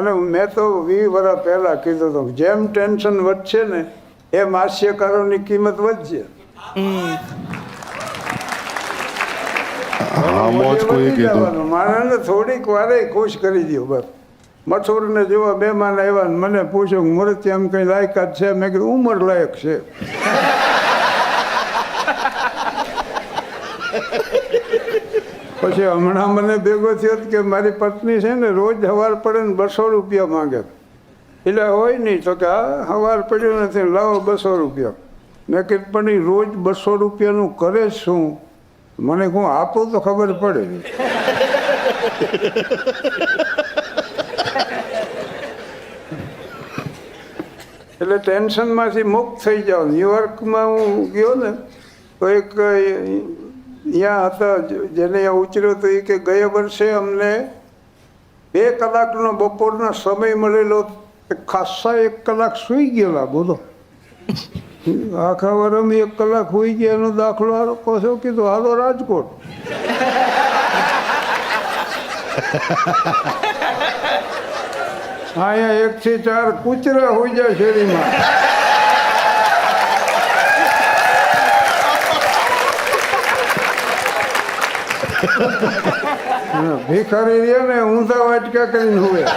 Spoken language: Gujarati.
અને મેં તો વીસ વર્ષ પહેલાં કીધું હતું જેમ ટેન્શન વધશે ને એમ હાસ્યકારોની કિંમત વધશે. માણસને થોડીક વારે ખુશ કરી દો બસ. મથુરને જોવા મહેમાન આવ્યા ને મને પૂછ્યું કે આમ એમ કંઈ લાયકાત છે? મેં કીધું ઉંમર લાયક છે. પછી હમણાં મને ભેગો થયો કે મારી પત્ની છે ને રોજ સવાર પડે ને બસો રૂપિયા માંગે. એટલે હોય નહીં તો કે આ સવાર પડ્યો નથી, લાવો બસો રૂપિયા. મેં કીધું, પણ એ રોજ બસો રૂપિયાનું કરે શું? મને હું આપું તો ખબર પડે. એટલે ટેન્શનમાંથી મુક્ત થઈ જાઓ ન્યુયોર્કમાં હું ગયો ને, તો એક અહીંયા હતા, જેને ઉતર્યો તો એ કે ગયા વર્ષે અમને બે કલાકનો બપોરનો સમય મળેલો ખાસા એક કલાક સૂઈ ગયેલા, બોલો. આખા વર્ષમાં એક કલાક હોઈ ગયા એનો દાખલો હાલો કહો કીધું, હાલો રાજકોટ. અહીંયા એક થી ચાર કૂતરા હોઈ જાય શેરીમાં. ભિખારી ને ઊંધા વાટકા કરીને હોય